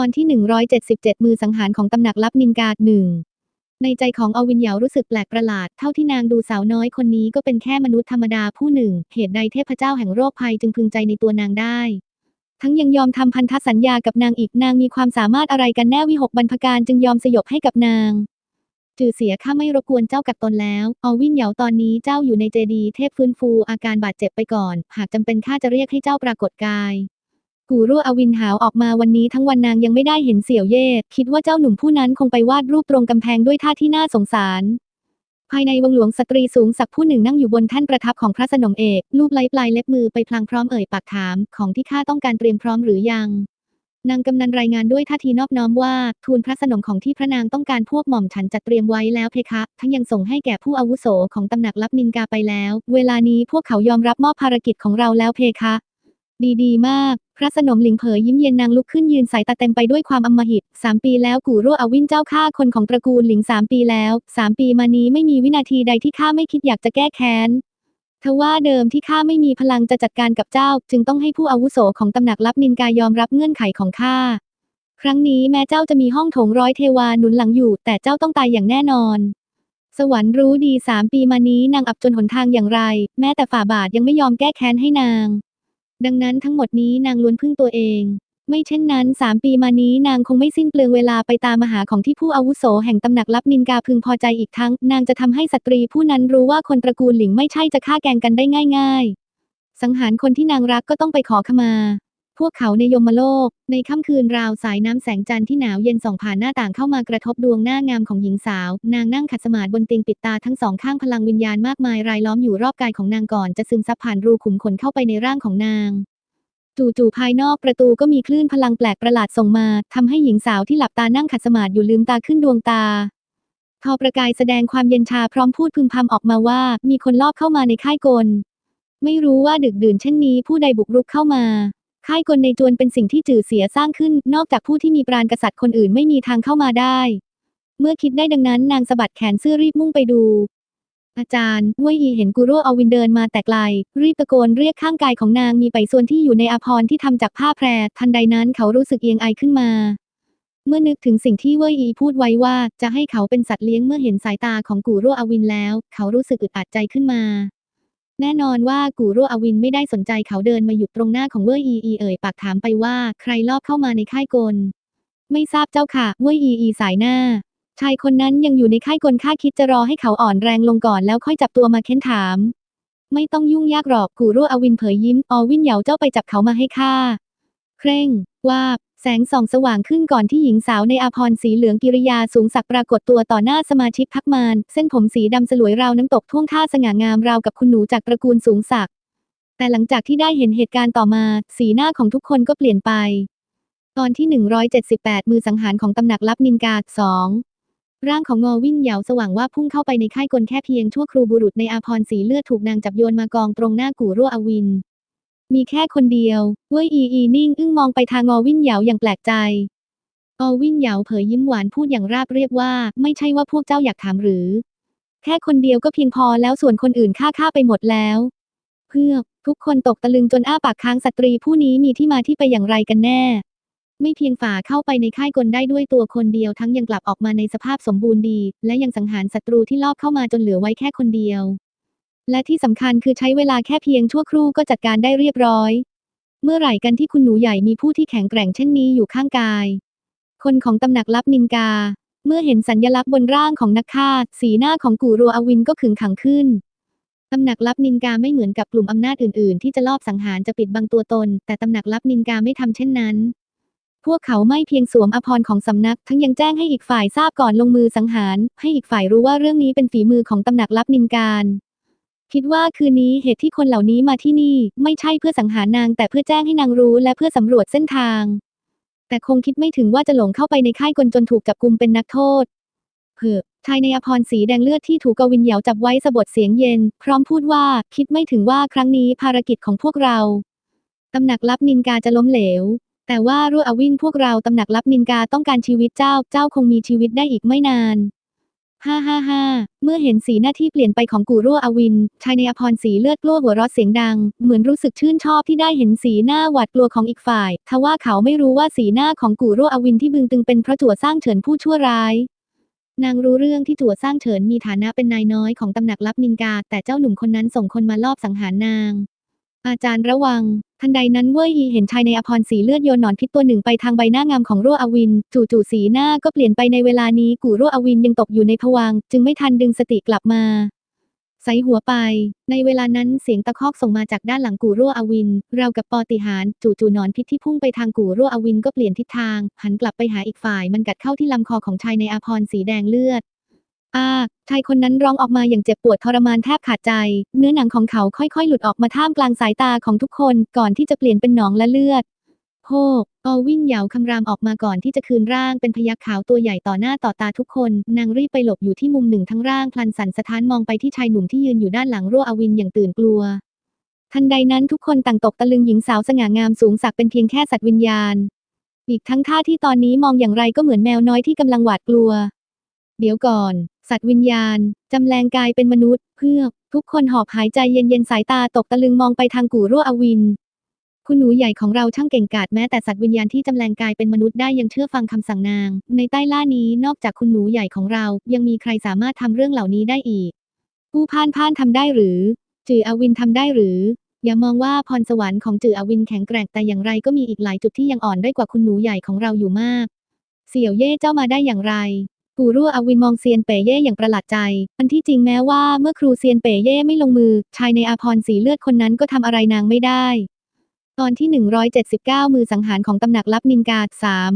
ตอนที่ 177 มือสังหารของตำหนักลับนินกาหนึ่งในใจของอวินเหยารู้สึกแปลกประหลาด เท่าที่นางดูสาวน้อยคนนี้ก็เป็นแค่มนุษย์ธรรมดาผู้หนึ่ง เหตุใดเทพเจ้าแห่งโรคภัยจึงพึงใจในตัวนางได้ ทั้งยังยอมทำพันธสัญญากับนางอีกนางมีความสามารถอะไรกันแน่วิหกบรรพการจึงยอมสยบให้กับนางจือเสียข้าไม่รบกวนเจ้ากับตนแล้ว อวินเหยาตอนนี้เจ้าอยู่ในเจดีเทพฟื้นฟูอาการบาดเจ็บไปก่อน หากจำเป็นข้าจะเรียกให้เจ้าปรากฏกาย กูรั่วอวินหาวออกมาวันนี้ทั้งวันนางยังไม่ได้เห็นเสี่ยวเย่ คิดว่าเจ้าหนุ่มผู้นั้นคงไปวาดรูปตรงกำแพงด้วยท่าที่น่าสงสาร ภายในวงหลวงสตรีสูงสักผู้หนึ่งนั่งอยู่บนแท่นประทับของพระสนมเอก ลูบไล้ปลายเล็บมือไปพลางพร้อมเอ่ยปากถาม ของที่ข้าต้องการเตรียมพร้อมหรือยัง นางกำนันรายงานด้วยท่าทีนอบน้อมว่า ทูลพระสนมของที่พระนางต้องการพวกหม่อมฉันจัดเตรียมไว้แล้วเพคะ ทั้งยังส่งให้แก่ผู้อาวุโสของตำหนักลับนินกาไปแล้ว เวลานี้พวกเขายอมรับมอบภารกิจของเราแล้วเพคะ ดีดีมาก พระสนมหลิงเผยยิ้มเย็นนางลุกขึ้นยืนสายตาเต็มไปด้วยความอำมหิตสามปีแล้วกูรั่วอวินเจ้าข้าคนของตระกูลหลิงสามปีแล้วสามปีมานี้ไม่มีวินาทีใดที่ข้าไม่คิดอยากจะแก้แค้นทว่าเดิมที่ข้าไม่มีพลังจะจัดการกับเจ้า จึงต้องให้ผู้อาวุโสของตำหนักลับนินกายอมรับเงื่อนไขของข้า ครั้งนี้แม้เจ้าจะมีห้องโถงร้อยเทวาหนุนหลังอยู่ แต่เจ้าต้องตายอย่างแน่นอน สวรรค์รู้ดีสามปีมานี้นางอับจนหนทางอย่างไร แม้แต่ฝ่าบาทยังไม่ยอมแก้แค้นให้นาง ดังนั้นทั้งหมดนี้นางล้วนพึ่งตัวเอง ไม่เช่นนั้นสามปีมานี้นางคงไม่สิ้นเปลืองเวลาไปตามมหาของที่ผู้อาวุโสแห่งตำหนักลับนินกาพึงพอใจอีกทั้ง นางจะทำให้สตรีผู้นั้นรู้ว่าคนตระกูลหลิงไม่ใช่จะฆ่าแกงกันได้ง่าย ๆ สังหารคนที่นางรักก็ต้องไปขอขมา พวกเขาในยมโลก ในค่ำคืนราวสายน้ำแสงจันทร์ที่หนาวเย็นส่องผ่านหน้าต่างเข้ามากระทบดวงหน้างามของหญิงสาว นางนั่งขัดสมาธิบนเตียงปิดตาทั้งสองข้างพลังวิญญาณมากมายรายล้อมอยู่รอบกายของนางก่อนจะซึมซับผ่านรูขุมขนเข้าไปในร่างของนางจู่ๆภายนอกประตูก็มีคลื่นพลังแปลกประหลาดส่งมาทำให้หญิงสาวที่หลับตานั่งขัดสมาธิอยู่ลืมตาขึ้นดวงตา ทอประกายแสดงความเย็นชาพร้อมพูดพึมพำออกมาว่า มีคนลอบเข้ามาในค่ายกล ไม่รู้ว่าดึกดื่นเช่นนี้ผู้ใดบุกรุกเข้ามา ค่ายกลในจวนเป็นสิ่งที่จื่อเสียสร้างขึ้น นอกจากผู้ที่มีปราณกษัตริย์คนอื่นไม่มีทางเข้ามาได้ เมื่อคิดได้ดังนั้นนางสะบัดแขนเสื้อรีบมุ่งไปดู อาจารย์เว่ยอีเห็นกูรั่วเอาวินเดินมาแต่ไกล รีบตะโกนเรียกข้างกายของนางมีไปส่วนที่อยู่ในอภรณ์ที่ทำจากผ้าแพร ทันใดนั้นเขารู้สึกเอียงไอขึ้นมา เมื่อนึกถึงสิ่งที่เว่ยอีพูดไว้ว่าจะให้เขาเป็นสัตว์เลี้ยงเมื่อเห็นสายตาของกูรั่อวินแล้ว เขารู้สึกอึดอัดใจขึ้นมา แน่นอนว่ากูรั่วอวินไม่ได้สนใจเขาเดินมาหยุดตรงหน้าของเว่ยอีอีเอ่ยปากถามไปว่าใครลอบเข้ามาในค่ายกล ไม่ทราบเจ้าค่ะเว่ยอีอีสายหน้า ชายคนนั้นยังอยู่ในค่ายกลข้าคิดจะรอให้เขาอ่อนแรงลงก่อนแล้วค่อยจับตัวมาเค้นถาม ไม่ต้องยุ่งยากหรอกกูรั่วอวินเผยยิ้มอวินเหยาเจ้าไปจับเขามาให้ข้าเคร่งว่า แสงส่องสว่างขึ้นก่อนที่หญิงสาวในอาภรสีเหลืองกิริยาสูงสักปรากฏตัวต่อหน้าสมาชิกพักมารเส้นผมสีดำสลวยราวน้ำตกท่วงท่าสง่างามราวกับคุณหนูจากตระกูลสูงศักดิ์แต่หลังจากที่ได้เห็นเหตุการณ์ต่อมา สีหน้าของทุกคนก็เปลี่ยนไป ตอนที่ 178 มือสังหารของตำหนักลับนินกาสองร่างของงอวิ่งเหยาสว่างว่าพุ่งเข้าไปในค่ายกลแค่เพียงชั่วครูบุรุษในอาภรสีเลือดถูกนางจับโยนมากองตรงหน้ากูรั่วอวิน มีแค่คนเดียวเว่ยอีอีนิ่งอึ้งมองไปทางอวิ่งเหยาอย่างแปลกใจ อวิ่งเหยาเผยยิ้มหวานพูดอย่างราบเรียบว่า ไม่ใช่ว่าพวกเจ้าอยากถามหรือ แค่คนเดียวก็เพียงพอแล้วส่วนคนอื่นฆ่าฆ่าไปหมดแล้ว เพื่อทุกคนตกตะลึงจนอ้าปากค้างสตรีผู้นี้มีที่มาที่ไปอย่างไรกันแน่ ไม่เพียงฝ่าเข้าไปในค่ายกลได้ด้วยตัวคนเดียวทั้งยังกลับออกมาในสภาพสมบูรณ์ดี และยังสังหารศัตรูที่ลอบเข้ามาจนเหลือไว้แค่คนเดียว และที่สำคัญคือใช้เวลาแค่เพียงชั่วครู่ก็จัดการได้เรียบร้อย เมื่อไหร่กันที่คุณหนูใหญ่มีผู้ที่แข็งแกร่งเช่นนี้อยู่ข้างกาย คนของตำหนักลับนินกา เมื่อเห็นสัญญลักษณ์บนร่างของนักฆ่า สีหน้าของกูรัวอวินก็ขึงขังขึ้นตำหนักลับนินกาไม่เหมือนกับกลุ่มอำนาจอื่นๆ ที่จะลอบสังหารจะปิดบังตัวตน แต่ตำหนักลับนินกาไม่ทำเช่นนั้น พวกเขาไม่เพียงสวมอภรณ์ของสำนัก ทั้งยังแจ้งให้อีกฝ่ายทราบก่อนลงมือสังหาร ให้อีกฝ่ายรู้ว่าเรื่องนี้เป็นฝีมือของตำหนักลับนินการ คิดว่าคืนนี้เหตุที่คนเหล่านี้มาที่นี่ ไม่ใช่เพื่อสังหารนาง แต่เพื่อแจ้งให้นางรู้และเพื่อสำรวจเส้นทาง แต่คงคิดไม่ถึงว่าจะหลงเข้าไปในค่ายกลจนถูกจับกุมเป็นนักโทษเพื่อชายในอภรสีแดงเลือดที่ถูกกวินเหยาจับไว้สะบดเสียงเย็น พร้อมพูดว่าคิดไม่ถึงว่าครั้งนี้ภารกิจของพวกเราตำหนักลับนินกาจะล้มเหลว แต่ว่ารั่วอวินพวกเราตำหนักลับนินกาต้องการชีวิตเจ้า เจ้าคงมีชีวิตได้อีกไม่นาน ฮ่าฮ่าฮ่าเมื่อเห็นสีหน้าที่เปลี่ยนไปของกูรั่วอวิน ชายในอภรสีเลือดกลัวหัวเราะเสียงดัง เหมือนรู้สึกชื่นชอบที่ได้เห็นสีหน้าหวาดกลัวของอีกฝ่าย ทว่าเขาไม่รู้ว่าสีหน้าของกูรั่วอวินที่บึงตึงเป็นเพราะจั่วสร้างเฉินผู้ชั่วร้าย นางรู้เรื่องที่จั่วสร้างเฉินมีฐานะเป็นนายน้อยของตำหนักลับนินกา แต่เจ้าหนุ่มคนนั้นส่งคนมาลอบสังหารนาง อาจารย์ระวัง ทันใดนั้นเว่ยอีเห็นชายในอภรสีเลือดโยนหนอนพิษตัวหนึ่งไปทางใบหน้างามของรั่วอวิน จู่ๆสีหน้าก็เปลี่ยนไปในเวลานี้กูรั่วอวินยังตกอยู่ในภวังจึงไม่ทันดึงสติกลับมาใส่หัวไป ในเวลานั้นเสียงตะคอกส่งมาจากด้านหลังกูรั่วอวิน เรากับปอติหารจู่ๆหนอนพิษที่พุ่งไปทางกูรั่วอวินก็เปลี่ยนทิศทาง หันกลับไปหาอีกฝ่ายมันกัดเข้าที่ลำคอของชายในอภรสีแดงเลือด อาชายคนนั้นร้องออกมาอย่างเจ็บปวดทรมานแทบขาดใจ เนื้อหนังของเขาค่อยๆ หลุดออกมาท่ามกลางสายตาของทุกคนก่อนที่จะเปลี่ยนเป็นหนองและเลือดโฮกออวิ่งเหยาคำรามออกมาก่อนที่จะคืนร่างเป็นพยักขาวตัวใหญ่ต่อหน้าต่อตาทุกคน นางรีบไปหลบอยู่ที่มุมหนึ่งทั้งร่างพลันสันสะท้านมองไปที่ชายหนุ่มที่ยืนอยู่ด้านหลังรั่วอวินอย่างตื่นกลัว ทันใดนั้นทุกคนต่างตกตะลึงหญิงสาวสง่างามสูงสักเป็นเพียงแค่สัตว์วิญญาณ อีกทั้งท่าที่ตอนนี้มองอย่างไรก็เหมือนแมวน้อยที่กำลังหวาดกลัว เดี๋ยวก่อน สัตว์วิญญาณ จำแรงกายเป็นมนุษย์ เพื่อ ทุกคนหอบหายใจเย็นๆ สายตาตกตะลึงมองไปทางกู่รั่วอวิน คุณหนูใหญ่ของเราช่างเก่งกาจแม้แต่สัตว์วิญญาณที่จำแรงกายเป็นมนุษย์ได้ยังเชื่อฟังคำสั่งนาง ในใต้ล่านี้นอกจากคุณหนูใหญ่ของเรา ยังมีใครสามารถทำเรื่องเหล่านี้ได้อีก ผู้พ่านพ่านทำได้หรือ จืออวินทำได้หรือ อย่ามองว่าพรสวรรค์ของจืออวินแข็งแกร่งแต่อย่างไรก็มีอีกหลายจุดที่ยังอ่อนด้อยกว่าคุณหนูใหญ่ของเราอยู่มาก เสี่ยวเย่เจ้ามาได้อย่างไร กูรั่วอวินมองเซียนเป๋เย่อย่างประหลาดใจ อันที่จริงแม้ว่าเมื่อครูเซียนเป๋เย่ไม่ลงมือ ชายในอาพรสีเลือดคนนั้นก็ทำอะไรนางไม่ได้ ตอนที่ 179 มือสังหารของตำหนักลับนินกาสาม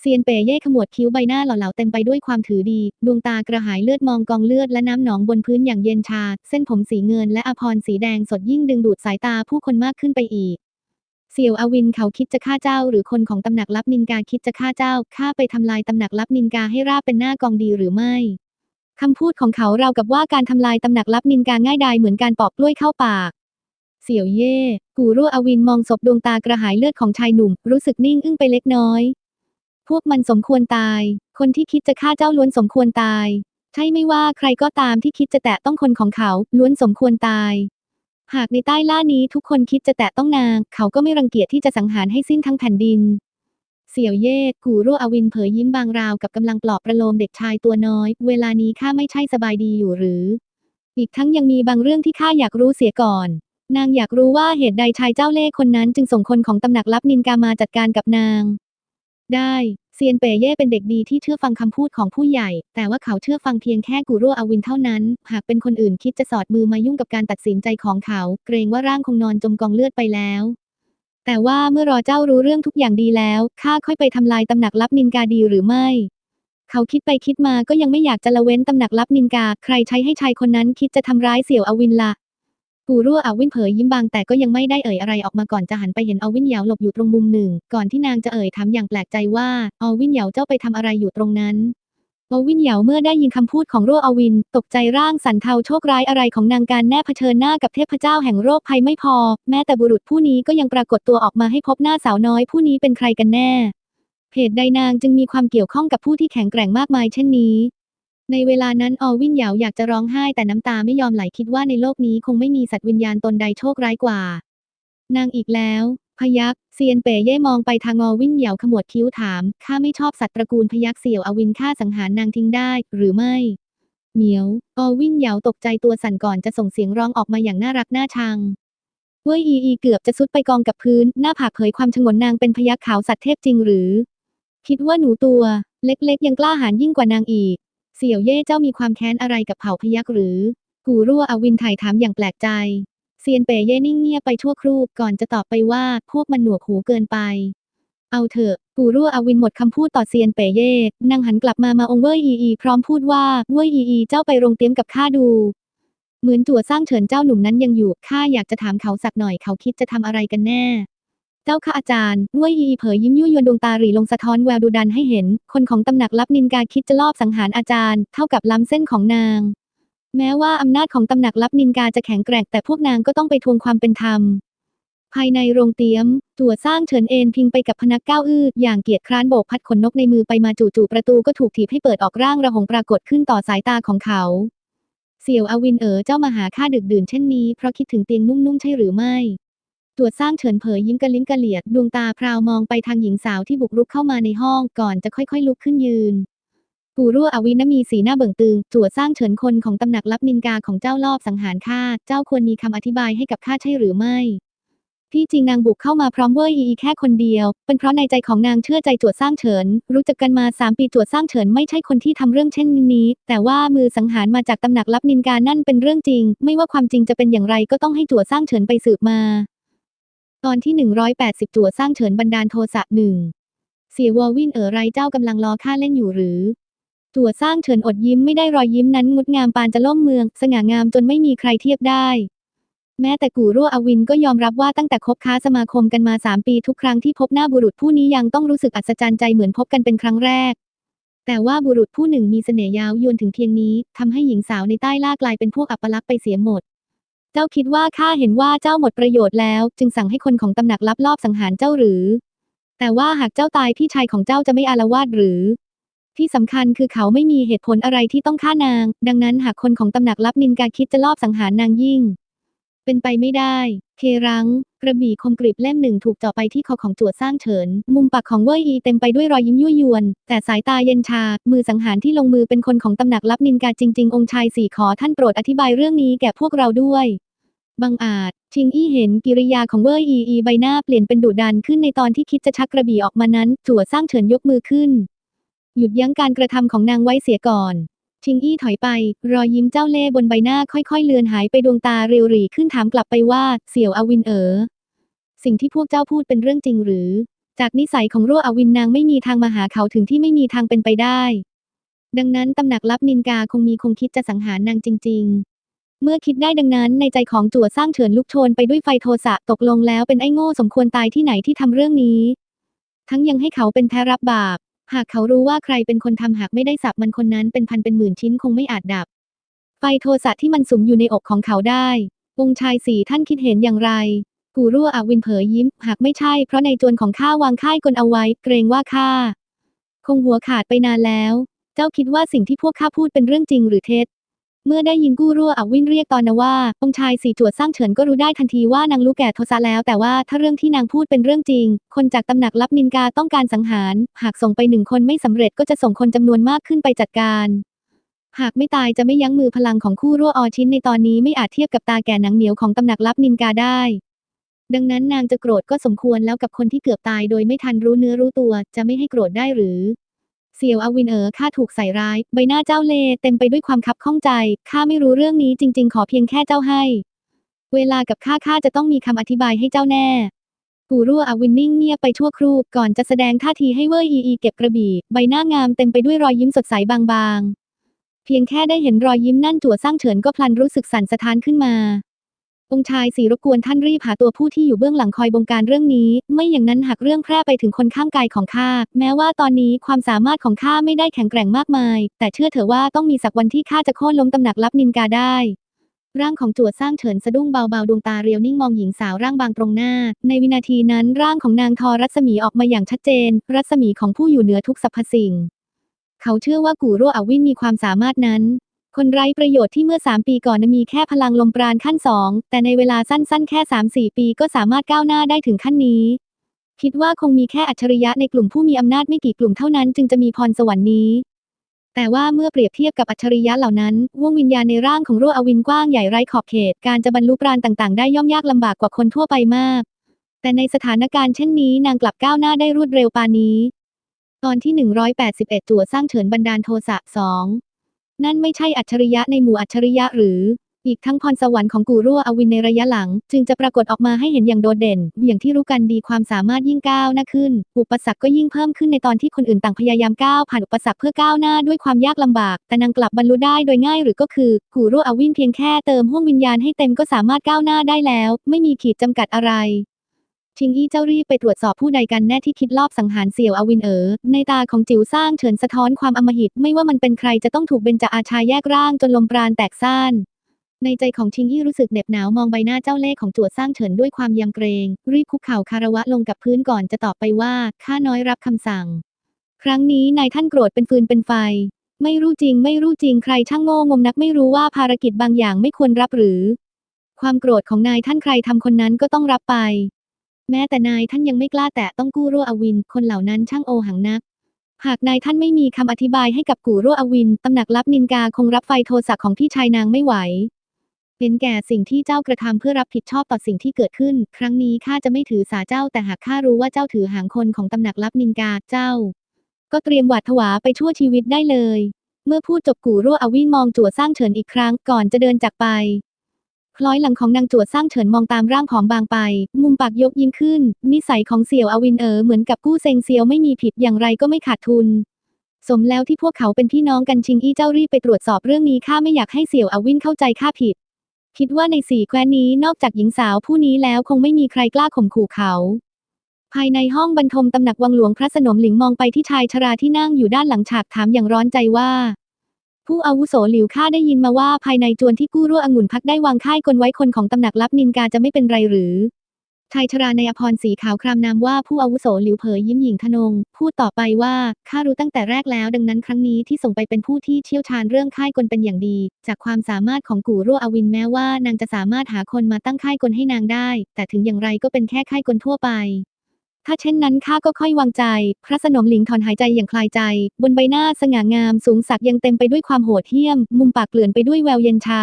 เซียนเป๋เย่ขมวดคิ้วใบหน้าหล่อเหลาเต็มไปด้วยความถือดี ดวงตากระหายเลือดมองกองเลือดและน้ำหนองบนพื้นอย่างเย็นชา เส้นผมสีเงินและอาพรสีแดงสดยิ่งดึงดูดสายตาผู้คนมากขึ้นไปอีก เสี่ยวอวินเขาคิดจะฆ่าเจ้า หรือคนของตำหนักลับนินกาคิดจะฆ่าเจ้าฆ่าไปทำลายตำหนักลับนินกาให้ราบเป็นหน้ากองดีหรือไม่คำพูดของเขาเรากับว่าการทำลายตำหนักลับนินกาง่ายดายเหมือนการปอกกล้วยเข้าปาก เสี่ยวเย่กูรั่วอวินมองศพดวงตากระหายเลือดของชายหนุ่ม รู้สึกนิ่งอึ้งไปเล็กน้อย พวกมันสมควรตาย คนที่คิดจะฆ่าเจ้าล้วนสมควรตาย ใช่ไม่ว่าใครก็ตามที่คิดจะแตะต้องคนของเขาล้วนสมควรตาย หากในใต้ล่านี้ทุกคนคิดจะแตะต้องนาง เขาก็ไม่รังเกียจที่จะสังหารให้สิ้นทั้งแผ่นดิน เสี่ยวเย่กูรั่วอวินเผยยิ้มบางราวกับกำลังปลอบประโลมเด็กชายตัวน้อย เวลานี้ข้าไม่ใช่สบายดีอยู่หรือ อีกทั้งยังมีบางเรื่องที่ข้าอยากรู้เสียก่อน นางอยากรู้ว่าเหตุใดชายเจ้าเล่ห์คนนั้นจึงส่งคนของตำหนักลับนินกามาจัดการกับนาง ได้ เซียนเป๋เย่เป็นเด็กดีที่เชื่อฟังคำพูดของผู้ใหญ่ แต่ว่าเขาเชื่อฟังเพียงแค่กูรั่วอวินเท่านั้น หากเป็นคนอื่นคิดจะสอดมือมายุ่งกับการตัดสินใจของเขา เกรงว่าร่างคงนอนจมกองเลือดไปแล้ว แต่ว่าเมื่อรอเจ้ารู้เรื่องทุกอย่างดีแล้วข้าค่อยไปทำลายตำหนักลับนินกาดีหรือไม่ เขาคิดไปคิดมาก็ยังไม่อยากจะละเว้นตำหนักลับนินกา ใครใช้ให้ชายคนนั้นคิดจะทำร้ายเสี่ยวอวินละ กูรั่วอวินเผยยิ้มบางแต่ก็ยังไม่ได้เอ่ยอะไรออกมาก่อนจะหันไปเห็นอวินเหยาหลบอยู่ตรงมุมหนึ่ง ก่อนที่นางจะเอ่ยถามอย่างแปลกใจว่าอวินเหยาเจ้าไปทำอะไรอยู่ตรงนั้นอวินเหยาเมื่อได้ยินคำพูดของรั่วอวิน ตกใจร่างสันเทาโชคร้ายอะไรของนางการแน่เผชิญหน้ากับเทพเจ้าแห่งโรคภัยไม่พอ แม้แต่บุรุษผู้นี้ก็ยังปรากฏตัวออกมาให้พบหน้าสาวน้อยผู้นี้เป็นใครกันแน่เหตุใดนางจึงมีความเกี่ยวข้องกับผู้ที่แข็งแกร่งมากมายเช่นนี้ ในเวลานั้นออวินเหยาอยากจะร้องไห้แต่น้ำตาไม่ยอมไหลคิดว่าในโลกนี้คงไม่มีสัตว์วิญญาณตนใดโชคร้ายกว่า นางอีกแล้ว พยักเซียนเป๋เย่มองไปทางออวินเหยาขมวดคิ้วถามข้าไม่ชอบสัตว์ตระกูลพยักเสี่ยวอวินฆ่าสังหารนางทิ้งได้ หรือไม่เหมียว ออวินเหยาตกใจตัวสั่นก่อนจะส่งเสียงร้องออกมาอย่างน่ารักน่าชังเว่ยอีอีเกือบจะซุดไปกองกับพื้น หน้าผากเผยความชงนนางเป็นพยักขาวสัตว์เทพจริงหรือ คิดว่าหนูตัว เล็กๆ ยังกล้าหาญยิ่งกว่านางอีก เสี่ยวเย่เจ้ามีความแค้นอะไรกับเผ่าพยักหรือ กูรั่วอวินไถ่ถามอย่างแปลกใจ เซียนเป๋เย่นิ่งเงียบไปชั่วครู่ก่อนจะตอบไปว่าพวกมันหนวกหูเกินไป เอาเถอะ กูรั่วอวินหมดคำพูดต่อเซียนเป๋เย่นางหันกลับมามาองเว่ยอีอีพร้อมพูดว่าเว่ยอีอีเจ้าไปโรงเตรียมกับข้าดูเหมือนจั่วสร้างเฉินเจ้าหนุ่มนั้นยังอยู่ข้าอยากจะถามเขาสักหน่อยเขาคิดจะทำอะไรกันแน่ เจ้าค่ะอาจารย์เว่ยอีเผยยิ้มยั่วยวนดวงตาหรีลงสะท้อนแววดูดันให้เห็น คนของตำหนักลับนินกาคิดจะลอบสังหารอาจารย์ เท่ากับล้ำเส้นของนาง แม้ว่าอำนาจของตำหนักลับนินกาจะแข็งแกร่งแต่พวกนางก็ต้องไปทวงความเป็นธรรม ภายในโรงเตี๊ยม ตัวสร้างเฉินเอนพิงไปกับพนักก้าวอื้ออย่างเกียจคร้านโบกพัดขนนกในมือไปมาจู่ๆประตูก็ถูกถีบให้เปิดออกร่างระหงปรากฏขึ้นต่อสายตาของเขา เสี่ยวอวินเอ๋อเจ้ามาหาข้าดึกดื่นเช่นนี้เพราะคิดถึงเตียงนุ่มๆใช่หรือไม่ ตัวสร้างเฉินเผยยิ้มกระลิ้นกระเหลียด ดวงตาพราวมองไปทางหญิงสาวที่บุกรุกเข้ามาในห้องก่อนจะค่อยๆ ลุกขึ้นยืน กูรั่วอวินมีสีหน้าเบิ่งตึงจั่วสร้างเฉินคนของตำหนักลับนินกาของเจ้ารอบสังหารข้า เจ้าควรมีคำอธิบายให้กับข้าใช่หรือไม่ที่จริงนางบุกเข้ามาพร้อมเว่ยอีแค่คนเดียว เป็นเพราะในใจของนางเชื่อใจจั่วสร้างเฉิน รู้จักกันมาสามปีจั่วสร้างเฉินไม่ใช่คนที่ทำเรื่องเช่นนี้ แต่ว่ามือสังหารมาจากตำหนักลับนินกานั่นเป็นเรื่องจริง ไม่ว่าความจริงจะเป็นอย่างไรก็ต้องให้จั่วสร้างเฉินไปสืบมา ตอนที่ 180 จั่วสร้างเฉินบันดาลโทสะหนึ่งเสียวอวินเอ๋อไรเจ้ากำลังล้อข้าเล่นอยู่หรือ จั่วสร้างเฉินอดยิ้มไม่ได้รอยยิ้มนั้นงดงามปานจะล่มเมือง สง่างามจนไม่มีใครเทียบได้ แม้แต่กูรั่วอวินก็ยอมรับว่าตั้งแต่คบค้าสมาคมกันมา3ปีทุกครั้งที่พบหน้าบุรุษผู้นี้ยังต้องรู้สึกอัศจรรย์ใจเหมือนพบกันเป็นครั้งแรก แต่ว่าบุรุษผู้หนึ่งมีเสน่ห์ยาวยวนถึงเพียงนี้ทำให้หญิงสาวในใต้ล่ากลายเป็นพวกอัปลักษณ์ไปเสียหมด เจ้าคิดว่าข้าเห็นว่าเจ้าหมดประโยชน์แล้ว จึงสั่งให้คนของตำหนักลับลอบสังหารเจ้าหรือ แต่ว่าหากเจ้าตายพี่ชายของเจ้าจะไม่อาละวาดหรือ ที่สำคัญคือเขาไม่มีเหตุผลอะไรที่ต้องฆ่านาง ดังนั้นหากคนของตำหนักลับนินกาคิดจะลอบสังหารนางยิ่ง เป็นไปไม่ได้ เครัง กระบี่คมกริบเล่มหนึ่งถูกเจาะไปที่คอของจั่วสร้างเฉิน มุมปากของเว่ยอีเต็มไปด้วยรอยยิ้มยั่วยวน แต่สายตาเย็นชา มือสังหารที่ลงมือเป็นคนของตำหนักลับนินกาจริง ๆ องค์ชายสี่ขอท่านโปรดอธิบายเรื่องนี้แก่พวกเราด้วยบังอาจ ชิงอี้เห็นกิริยาของเว่ยอีอีใบหน้าเปลี่ยนเป็นดุดันขึ้นในตอนที่คิดจะชักกระบี่ออกมานั้นจั่วสร้างเฉินยกมือขึ้น หยุดยั้งการกระทำของนางไว้เสียก่อน ชิงอี้ถอยไป รอยยิ้มเจ้าเล่บนใบหน้าค่อยๆ เลือนหายไปดวงตาเรียวหรี่ขึ้นถามกลับไปว่า เสี่ยวอวินเอ๋อสิ่งที่พวกเจ้าพูดเป็นเรื่องจริงหรือ จากนิสัยของรั่วอวินนางไม่มีทางมาหาเขาถึงที่ไม่มีทางเป็นไปได้ ดังนั้นตำหนักลับนินกาคงมีคงคิดจะสังหารนางจริง ๆเมื่อคิดได้ดังนั้นในใจของจั่วสร้างเฉินลุกโชนไปด้วยไฟโทสะตกลงแล้วเป็นไอ้โง่สมควรตายที่ไหนที่ทำเรื่องนี้ ทั้งยังให้เขาเป็นแพ้รับบาป หากเขารู้ว่าใครเป็นคนทำหากไม่ได้สับมันคนนั้นเป็นพันเป็นหมื่นชิ้นคงไม่อาจดับ ไฟโทสะที่มันสุมอยู่ในอกของเขาได้ องค์ชายสี่ท่านคิดเห็นอย่างไร กูรั่วอาวินเผยยิ้ม หากไม่ใช่เพราะในจวนของข้าวางค่ายกลเอาไว้ เกรงว่าข้าคงหัวขาดไปนานแล้ว เจ้าคิดว่าสิ่งที่พวกข้าพูดเป็นเรื่องจริงหรือเท็จ เมื่อได้ยินกู้รั่วอาวินเรียกตอนนะว่า องค์ชายสี่จวดสร้างเฉินก็รู้ได้ทันทีว่านางรู้แก่โทสะแล้วแต่ว่าถ้าเรื่องที่นางพูดเป็นเรื่องจริง คนจากตำหนักลับนินกาต้องการสังหาร หากส่งไปหนึ่งคนไม่สำเร็จก็จะส่งคนจำนวนมากขึ้นไปจัดการ หากไม่ตายจะไม่ยั้งมือพลังของคู่รั่วออชิ้นในตอนนี้ไม่อาจเทียบกับตาแก่หนังเหนียวของตำหนักลับนินกาได้ ดังนั้นนางจะโกรธก็สมควรแล้วกับคนที่เกือบตายโดยไม่ทันรู้เนื้อรู้ตัวจะไม่ให้โกรธได้หรือ เสี่ยวอวินเอ๋อข้าถูกใส่ร้าย ใบหน้าเจ้าเล่เต็มไปด้วยความคับข้องใจข้าไม่รู้เรื่องนี้จริง ๆ ขอเพียงแค่เจ้าให้ เวลากับข้าข้าจะต้องมีคำอธิบายให้เจ้าแน่กูรั่วอวินนิ่งเงียบไปชั่วครู่ก่อนจะแสดงท่าทีให้เว่ยอีอีเก็บกระบี่ใบหน้างามเต็มไปด้วยรอยยิ้มสดใสบางๆ เพียงแค่ได้เห็นรอยยิ้มนั่นจั่วสร้างเฉินก็พลันรู้สึกสั่นสะท้านขึ้นมา องค์ชายสีรบกวนท่านรีบหาตัวผู้ที่อยู่เบื้องหลังคอยบงการเรื่องนี้ ไม่อย่างนั้นหากเรื่องแพร่ไปถึงคนข้างกายของข้า แม้ว่าตอนนี้ความสามารถของข้าไม่ได้แข็งแกร่งมากมาย แต่เชื่อเถอะว่าต้องมีสักวันที่ข้าจะโค่นล้มตำหนักลับนินกาได้ ร่างของจั่วสร้างเฉินสะดุ้งเบาๆดวงตาเรียวนิ่งมองหญิงสาวร่างบางตรงหน้า ในวินาทีนั้นร่างของนางทอรัศมีออกมาอย่างชัดเจน รัศมีของผู้อยู่เหนือทุกสรรพสิ่ง เขาเชื่อว่ากูรั่วอวินมีความสามารถนั้น คนไร้ประโยชน์ที่เมื่อ 3 ปีก่อนมีแค่พลังลมปราณขั้นสองแต่ในเวลาสั้น ๆ แค่ 3-4 ปีก็สามารถก้าวหน้าได้ถึงขั้นนี้ คิดว่าคงมีแค่อัจฉริยะในกลุ่มผู้มีอำนาจไม่กี่กลุ่มเท่านั้นจึงจะมีพรสวรรค์นี้ แต่ว่าเมื่อเปรียบเทียบกับอัจฉริยะเหล่านั้นวงวิญญาณในร่างของรั่วอวินกว้างใหญ่ไร้ขอบเขต การจะบรรลุปราณต่างๆ ได้ย่อมยากลำบากกว่าคนทั่วไปมาก แต่ในสถานการณ์เช่นนี้นางกลับก้าวหน้าได้รวดเร็วปานนี้ ตอนที่ 181จั่วสร้างเฉินบันดาลโทสะสอง นั่นไม่ใช่อัจฉริยะในหมู่อัจฉริยะหรือ อีกทั้งพรสวรรค์ของกูรั่วอวินในระยะหลัง จึงจะปรากฏออกมาให้เห็นอย่างโดดเด่น อย่างที่รู้กันดีความสามารถยิ่งก้าวหน้าขึ้น อุปสรรคก็ยิ่งเพิ่มขึ้นในตอนที่คนอื่นต่างพยายามก้าวผ่านอุปสรรคเพื่อก้าวหน้าด้วยความยากลำบาก แต่นางกลับบรรลุได้โดยง่ายหรือก็คือกูรั่วอวินเพียงแค่เติมห้วงวิญญาณให้เต็มก็สามารถก้าวหน้าได้แล้ว ไม่มีขีดจำกัดอะไร ชิงอี้เจ้ารีบไปตรวจสอบผู้ใดกันแน่ที่คิดลอบสังหารเสี่ยวอวินเอ๋อในตาของจิ๋วสร้างเฉินสะท้อนความอมหิต ไม่ว่ามันเป็นใครจะต้องถูกเบญจอาชาแยกร่างจนลมปราณแตกซ่านในใจของชิงอี้รู้สึกเหน็บหนาวมองใบหน้าเจ้าเล่ห์ของจั่วสร้างเฉินด้วยความยำเกรง รีบคุกเข่าคารวะลงกับพื้นก่อนจะตอบไปว่าข้าน้อยรับคำสั่ง ครั้งนี้นายท่านโกรธเป็นฟืนเป็นไฟ ไม่รู้จริงไม่รู้จริงใครช่างโง่งมนักไม่รู้ว่าภารกิจบางอย่างไม่ควรรับหรือ ความโกรธของนายท่านใครทำคนนั้นก็ต้องรับไป แม้แต่นายท่านยังไม่กล้าแตะต้องกู้รั่วอวิน คนเหล่านั้นช่างโอหังนัก หากนายท่านไม่มีคำอธิบายให้กับกูรั่วอวินตำหนักลับนินกาคงรับไฟโทสะของพี่ชายนางไม่ไหวเป็นแก่สิ่งที่เจ้ากระทำเพื่อรับผิดชอบต่อสิ่งที่เกิดขึ้น ครั้งนี้ข้าจะไม่ถือสาเจ้า แต่หากข้ารู้ว่าเจ้าถือหางคนของตำหนักลับนินกาเจ้า ก็เตรียมหวาดผวาไปชั่วชีวิตได้เลย เมื่อพูดจบกูรั่วอวินมองจั่วสร้างเฉินอีกครั้งก่อนจะเดินจากไป คล้อยหลังของนางจั่วสร้างเฉินมองตามร่างผอมบางไป มุมปากยกยิ้มขึ้น นิสัยของเสี่ยวอวินเอ๋อเหมือนกับกู้เซงเซียวไม่มีผิดอย่างไรก็ไม่ขาดทุน สมแล้วที่พวกเขาเป็นพี่น้องกันชิงอี้เจ้ารีบไปตรวจสอบเรื่องนี้ข้าไม่อยากให้เสี่ยวอวินเข้าใจข้าผิด คิดว่าในสี่แคว้นนี้นอกจากหญิงสาวผู้นี้แล้วคงไม่มีใครกล้าข่มขู่เขา ภายในห้องบรรทมตำหนักวังหลวงพระสนมหลิงมองไปที่ชายชราที่นั่งอยู่ด้านหลังฉากถามอย่างร้อนใจว่า ผู้อาวุโสหลิวข้าได้ยินมาว่าภายในจวนที่กู้รั่วองุ่นพักได้วางค่ายกลไว้คนของตำหนักลับนินกาจะไม่เป็นไรหรือชายชราในอภรสีขาวครามนามว่าผู้อาวุโสหลิวเผยยิ้มหยิงทนง พูดต่อไปว่าข้ารู้ตั้งแต่แรกแล้ว ดังนั้นครั้งนี้ที่ส่งไปเป็นผู้ที่เชี่ยวชาญเรื่องค่ายกลเป็นอย่างดี จากความสามารถของกู่รั่วอวินแม้ว่านางจะสามารถหาคนมาตั้งค่ายกลให้นางได้ แต่ถึงอย่างไรก็เป็นแค่ค่ายกลทั่วไป ถ้าเช่นนั้นข้าก็ค่อยวางใจ พระสนมหลิงถอนหายใจอย่างคลายใจ บนใบหน้าสง่างามสูงสักยังเต็มไปด้วยความโหดเหี้ยม มุมปากเกลื่อนไปด้วยแววเย็นชา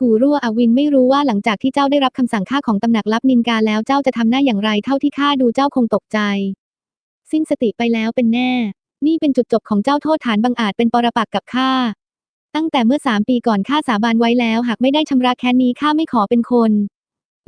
กูรั่วอวินไม่รู้ว่าหลังจากที่เจ้าได้รับคำสั่งฆ่าของตำหนักลับนินกาแล้วเจ้าจะทำหน้าอย่างไรเท่าที่ข้าดูเจ้าคงตกใจ สิ้นสติไปแล้วเป็นแน่ นี่เป็นจุดจบของเจ้าโทษฐานบังอาจเป็นปรปักษ์กับข้าตั้งแต่เมื่อสามปีก่อนข้าสาบานไว้แล้ว หากไม่ได้ชำระแค้นนี้ข้าไม่ขอเป็นคน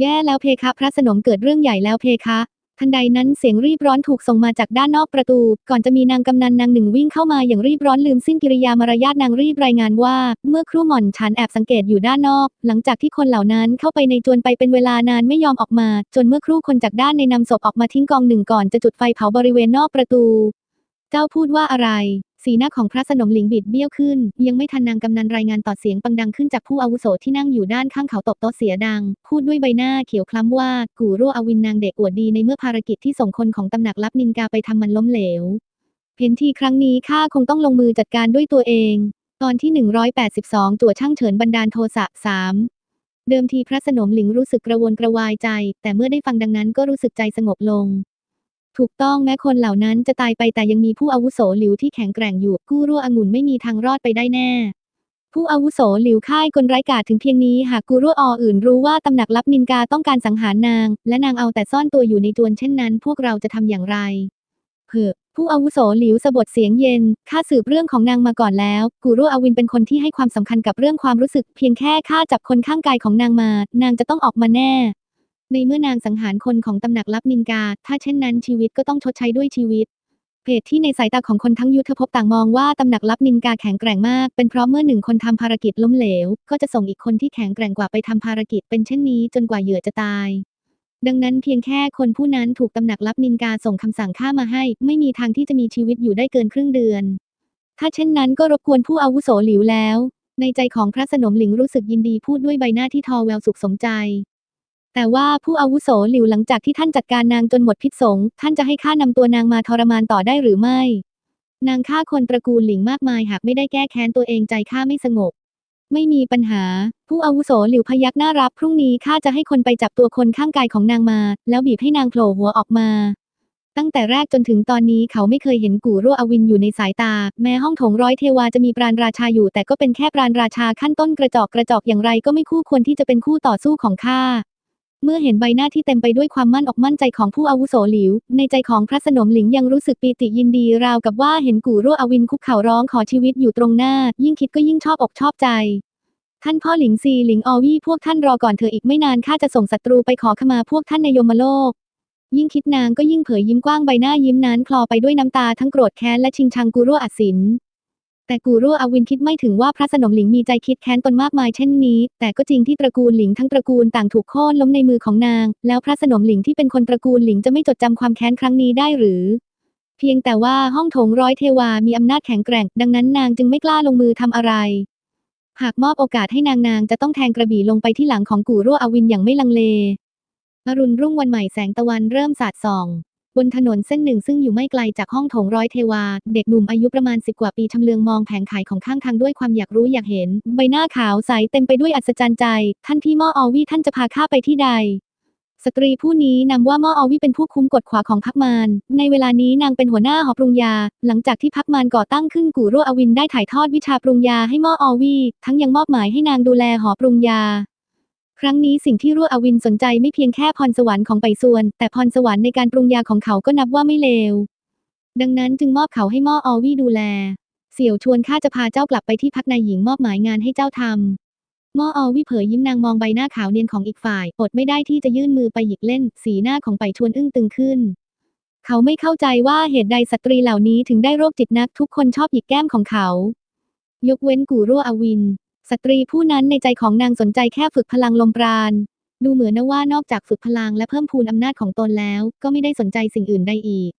แย่แล้วเพคะพระสนมเกิดเรื่องใหญ่แล้วเพคะ ทันใดนั้นเสียงรีบร้อนถูกส่งมาจากด้านนอกประตู ก่อนจะมีนางกำนันนางหนึ่งวิ่งเข้ามาอย่างรีบร้อนลืมสิ้นกิริยามารยาทนางรีบรายงานว่า เมื่อครู่หม่อนฉันแอบสังเกตอยู่ด้านนอก หลังจากที่คนเหล่านั้นเข้าไปในจวนไปเป็นเวลานานไม่ยอมออกมา จนเมื่อครู่คนจากด้านในนำศพออกมาทิ้งกองหนึ่งก่อนจะจุดไฟเผาบริเวณนอกประตู เจ้าพูดว่าอะไร สีหน้าของพระสนมหลิงบิดเบี้ยวขึ้น ยังไม่ทันนางกำนันรายงานต่อเสียงปังดังขึ้นจากผู้อาวุโสที่นั่งอยู่ด้านข้างเขาตบโต๊ะเสียดัง พูดด้วยใบหน้าเขียวคล้ำว่า กูรั่วอวินนางเด็กอวดดีในเมื่อภารกิจที่ส่งคนของตำหนักลับนินกาไปทำมันล้มเหลวเห็นทีครั้งนี้ข้าคงต้องลงมือจัดการด้วยตัวเอง ตอนที่ 182จั่วช่างเฉินบันดาลโทสะสามเดิมทีพระสนมหลิงรู้สึกกระวนกระวายใจ แต่เมื่อได้ฟังดังนั้นก็รู้สึกใจสงบลง ถูกต้องแม้คนเหล่านั้นจะตายไปแต่ยังมีผู้อาวุโสหลิวที่แข็งแกร่งอยู่ กู้รั่วองุ่นไม่มีทางรอดไปได้แน่ ผู้อาวุโสหลิวค่ายกลไร้กาจถึงเพียงนี้หากกูรั่วออื่นรู้ว่าตำหนักลับนินกาต้องการสังหารนาง และนางเอาแต่ซ่อนตัวอยู่ในจวนเช่นนั้น พวกเราจะทำอย่างไรเฮ้อผู้อาวุโสหลิวสะบดเสียงเย็น ข้าสืบเรื่องของนางมาก่อนแล้ว กูรั่วอวินเป็นคนที่ให้ความสำคัญกับเรื่องความรู้สึก เพียงแค่ข้าจับคนข้างกายของนางมา นางจะต้องออกมาแน่ ในเมื่อนางสังหารคนของตำหนักลับนินกา ถ้าเช่นนั้นชีวิตก็ต้องชดใช้ด้วยชีวิต เพจที่ในสายตาของคนทั้งยุทธภพต่างมองว่าตำหนักลับนินกาแข็งแกร่งมาก เป็นเพราะเมื่อหนึ่งคนทำภารกิจล้มเหลว ก็จะส่งอีกคนที่แข็งแกร่งกว่าไปทำภารกิจเป็นเช่นนี้จนกว่าเหยื่อจะตาย ดังนั้นเพียงแค่คนผู้นั้นถูกตำหนักลับนินกาส่งคำสั่งฆ่ามาให้ ไม่มีทางที่จะมีชีวิตอยู่ได้เกินครึ่งเดือน ถ้าเช่นนั้นก็รบกวนผู้อาวุโสหลิวแล้ว ในใจของพระสนมหลิงรู้สึกยินดีพูดด้วยใบหน้าที่ทอแววสุขสมใจ แต่ว่าผู้อาวุโสหลิวหลังจากที่ท่านจัดการนางจนหมดพิษสงท่านจะให้ข้านำตัวนางมาทรมานต่อได้หรือไม่ นางฆ่าคนตระกูลหลิงมากมายหากไม่ได้แก้แค้นตัวเองใจข้าไม่สงบ ไม่มีปัญหา ผู้อาวุโสหลิวพยักหน้ารับพรุ่งนี้ข้าจะให้คนไปจับตัวคนข้างกายของนางมา แล้วบีบให้นางโผล่หัวออกมา ตั้งแต่แรกจนถึงตอนนี้เขาไม่เคยเห็นกูรั่วอวินอยู่ในสายตา แม้ห้องโถงร้อยเทวาจะมีปราณราชาอยู่ แต่ก็เป็นแค่ปราณราชาขั้นต้นกระจอกกระจอกอย่างไรก็ไม่คู่ควรที่จะเป็นคู่ต่อสู้ของข้า เมื่อเห็นใบหน้าที่เต็มไปด้วยความมั่นอกมั่นใจของผู้อาวุโสหลิว ในใจของพระสนมหลิงยังรู้สึกปีติยินดีราวกับว่าเห็นกูรั่วอวินคุกเข่าร้องขอชีวิตอยู่ตรงหน้า ยิ่งคิดก็ยิ่งชอบอกชอบใจ ท่านพ่อหลิงซีหลิงอวี่พวกท่านรอก่อนเธออีกไม่นานข้าจะส่งศัตรูไปขอขมาพวกท่านในยมโลก ยิ่งคิดนางก็ยิ่งเผยยิ้มกว้างใบหน้ายิ้มนั้นคลอไปด้วยน้ำตาทั้งโกรธแค้นและชิงชังกูรั่วอัศิน แต่กูรั่วอวินคิดไม่ถึงว่าพระสนมหลิงมีใจคิดแค้นตนมากมายเช่นนี้ แต่ก็จริงที่ตระกูลหลิงทั้งตระกูลต่างถูกโค่นล้มในมือของนาง แล้วพระสนมหลิงที่เป็นคนตระกูลหลิงจะไม่จดจำความแค้นครั้งนี้ได้หรือ เพียงแต่ว่าห้องโถงร้อยเทวามีอำนาจแข็งแกร่ง ดังนั้นนางจึงไม่กล้าลงมือทำอะไร หากมอบโอกาสให้นางนางจะต้องแทงกระบี่ลงไปที่หลังของกูรั่วอวินอย่างไม่ลังเลอรุณรุ่งวันใหม่แสงตะวันเริ่มสาดส่อง บนถนนเส้นหนึ่งซึ่งอยู่ไม่ไกลจากห้องโถงร้อยเทวา เด็กหนุ่มอายุประมาณสิบกว่าปีชำเลืองมองแผงขายของข้างทางด้วยความอยากรู้อยากเห็น ใบหน้าขาวใสเต็มไปด้วยอัศจรรย์ใจ ท่านพี่ม่ออวี่ท่านจะพาข้าไปที่ใด สตรีผู้นี้นำว่าม่ออวี่เป็นผู้คุ้มกฎขวาของพักมารในเวลานี้นางเป็นหัวหน้าหอปรุงยา หลังจากที่พักมารก่อตั้งขึ้นกูรั่วอวินได้ถ่ายทอดวิชาปรุงยาให้ม่ออวี่ทั้งยังมอบหมายให้นางดูแลหอปรุงยา ครั้งนี้สิ่งที่รั่วอวินสนใจไม่เพียงแค่พรสวรรค์ของไปส่วน แต่พรสวรรค์ในการปรุงยาของเขาก็นับว่าไม่เลว ดังนั้นจึงมอบเขาให้ม่ออวี่ดูแล เสี่ยวชวนข้าจะพาเจ้ากลับไปที่พักนายหญิงมอบหมายงานให้เจ้าทำม่ออวี่เผยยิ้มนางมองใบหน้าขาวเนียนของอีกฝ่าย อดไม่ได้ที่จะยื่นมือไปหยิกเล่น สีหน้าของไปชวนอึ้งตึงขึ้น เขาไม่เข้าใจว่าเหตุใดสตรีเหล่านี้ถึงได้โรคจิตนักทุกคนชอบหยิกแก้มของเขา ยกเว้นกูรั่วอวิน สตรีผู้นั้นในใจของนางสนใจแค่ฝึกพลังลมปราณ ดูเหมือนนะว่านอกจากฝึกพลังและเพิ่มพูนอำนาจของตนแล้ว ก็ไม่ได้สนใจสิ่งอื่นใดอีก